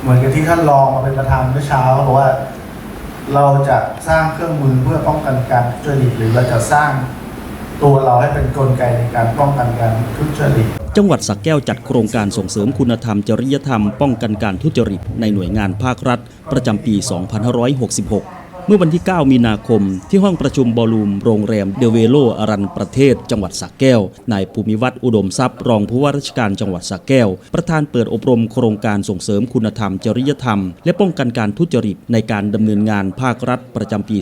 เหมือนกับที่ท่านรองมาเป็นประธานเมื่อเช้าบอกว่า เราจะสร้างเครื่องมือเพื่อป้องกันการทุจริตหรือเราจะสร้างตัวเราให้เป็นกลไกในการป้องกันการทุจริตจังหวัดสักแก้วจัดโครงการส่งเสริมคุณธรรม จริยธรรม ป้องกันการทุจริตในหน่วยงานภาครัฐ ประจำปี 2566 เมื่อวันที่ 9 มีนาคม ที่ห้องประชุมบอลลูมโรงแรมเดเวโลอรันประเทศ จังหวัดสระแก้ว นายภูมิวัฒน์อุดมทรัพย์ รองผู้ว่าราชการจังหวัดสระแก้ว ประธานเปิดอบรมโครงการส่งเสริมคุณธรรม จริยธรรม และป้องกันการทุจริตในการดำเนินงานภาครัฐประจำปี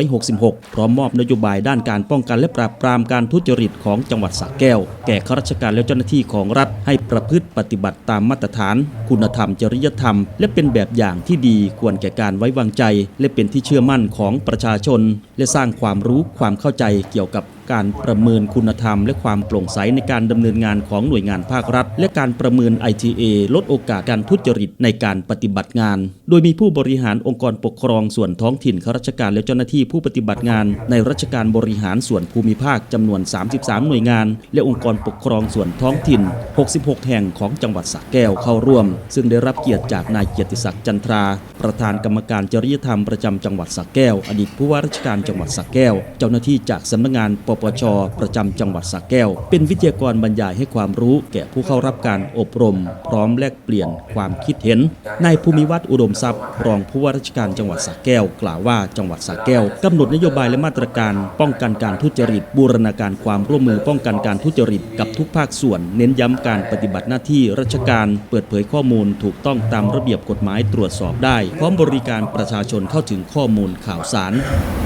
2566 พร้อมมอบนโยบายด้านการป้องกันและปราบปรามการทุจริตของจังหวัดสระแก้ว แก่ข้าราชการและเจ้าหน้าที่ของรัฐให้ประพฤติปฏิบัติตามมาตรฐาน คุณธรรม จริยธรรม และเป็นแบบอย่างที่ดีควรแก่การไว้วางใจ และเป็นที่เชื่อมั่นของประชาชน และสร้างความรู้ความเข้าใจเกี่ยวกับ การประเมินคุณธรรม และความโปร่งใสในการดำเนินงานของหน่วยงานภาครัฐ และการประเมิน ITA ลดโอกาสการทุจริตในการปฏิบัติงาน โดยมีผู้บริหารองค์กรปกครองส่วนท้องถิ่นข้าราชการและเจ้าหน้าที่ผู้ปฏิบัติงาน ในราชการบริหารส่วนภูมิภาคจำนวน 33 หน่วยงาน และองค์กรปกครองส่วนท้องถิ่น 66 แห่งของจังหวัดสระแก้วเข้าร่วม ซึ่งได้รับเกียรติจากนายเกียรติศักดิ์จันทรา ประธานกรรมการจริยธรรมประจำจังหวัดสระแก้ว อดีตผู้ว่าราชการจังหวัดสระแก้ว เจ้าหน้าที่จากสำนักงานปปปช ประจำจังหวัดสระแก้ว เป็นวิทยากรบรรยายให้ความรู้แก่ผู้เข้ารับการอบรม พร้อมแลกเปลี่ยนความคิดเห็นนายภูมิวัฒน์อุดมทรัพย์ รองผู้ว่าราชการจังหวัดสระแก้ว กล่าวว่าจังหวัดสระแก้วกำหนดนโยบายและมาตรการป้องกันการทุจริต บูรณาการความร่วมมือป้องกันการทุจริตกับทุกภาคส่วน เน้นย้ำการปฏิบัติหน้าที่ราชการ เปิดเผยข้อมูลถูกต้องตามระเบียบกฎหมายตรวจสอบได้ พร้อมบริการประชาชนเข้าถึงข้อมูลข่าวสาร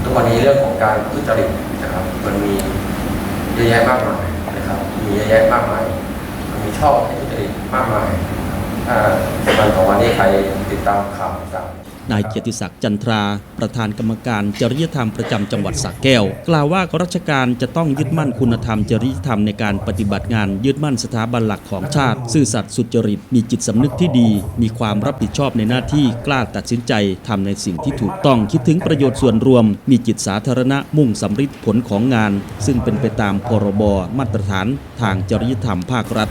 ทุกวันนี้เรื่องของการทุจริต นะครับ มันมีเยอะแยะมากมายนะครับ มีเยอะแยะมากมาย มันมีช่องให้ทุจริตมากมายถ้าวันสองวันนี้ใครติดตามข่าวต่าง นายเกียรติศักดิ์จันทรา ประธานกรรมการจริยธรรมประจำจังหวัดสระแก้ว กล่าวว่าข้าราชการจะต้องยึดมั่นคุณธรรมจริยธรรมในการปฏิบัติงาน ยึดมั่นสถาบันหลักของชาติ ซื่อสัตย์สุจริต มีจิตสำนึกที่ดี มีความรับผิดชอบในหน้าที่กล้าตัดสินใจทำในสิ่งที่ถูกต้องคิดถึงประโยชน์ส่วนรวม มีจิตสาธารณะมุ่งสำฤทธิ์ผลของงาน ซึ่งเป็นไปตามพรบมาตรฐานทางจริยธรรมภาครัฐ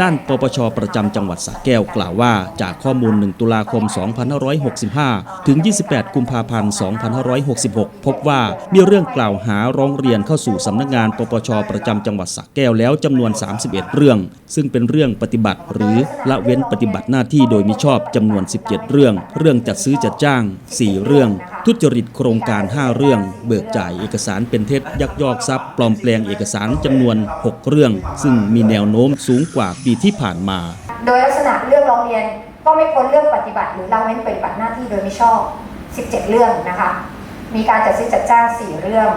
ด้านปปชประจำจังหวัดสระแก้วกล่าวว่า จากข้อมูล 1 ตุลาคม 2565 ถึง 28 กุมภาพันธ์ 2566 พบว่ามีเรื่องกล่าวหาร้องเรียนเข้าสู่สำนักงานปปชประจำจังหวัดสระแก้วแล้วจำนวน 31 เรื่อง ซึ่งเป็นเรื่องปฏิบัติ หรือละเว้นปฏิบัติหน้าที่โดยมิชอบจำนวน 17 เรื่อง เรื่องจัดซื้อจัดจ้าง 4 เรื่อง ทุจริตโครงการ 5 เรื่อง เบิกจ่ายเอกสารเป็นเท็จยักยอกทรัพย์ ปลอมแปลงเอกสารจำนวน 6 เรื่อง ซึ่งมีแนวโน้มสูงกว่าปีที่ผ่านมา โดยลักษณะเรื่องร้องเรียนก็ไม่พ้นเรื่องปฏิบัติ หรือละเว้นปฏิบัติหน้าที่โดยไม่ชอบ 17 เรื่องนะคะ มีการจัดซื้อจัดจ้าง 4 เรื่อง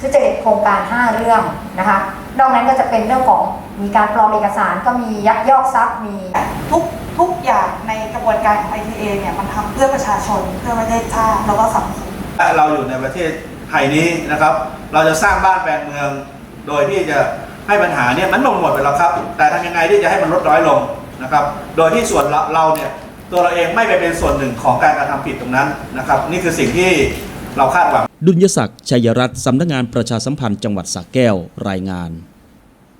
ทุจริตโครงการ 5 เรื่องนะคะ นอกนั้นก็จะเป็นเรื่องของมีการปลอมเอกสารก็มียักยอกทรัพย์มีทุก ทุกอย่างในกระบวนการของ ITA เนี่ยมันทำเพื่อประชาชนเพื่อประเทศชาติแล้วก็สังคมเราอยู่ในประเทศไทยนี้นะครับ เราจะสร้างบ้านแปลงเมือง โดยที่จะให้ปัญหาเนี่ยมันลงหมดไปแล้วครับ แต่ทำยังไงที่จะให้มันลดน้อยลงนะครับ โดยที่ส่วนเราเราเนี่ยตัวเราเองไม่ไปเป็นส่วนหนึ่งของการกระทำผิดตรงนั้นนะครับ นี่คือสิ่งที่เราคาดหวัง ดุลยศักดิ์ชัยรัตน์สำนักงานประชาสัมพันธ์จังหวัดสระแก้วรายงาน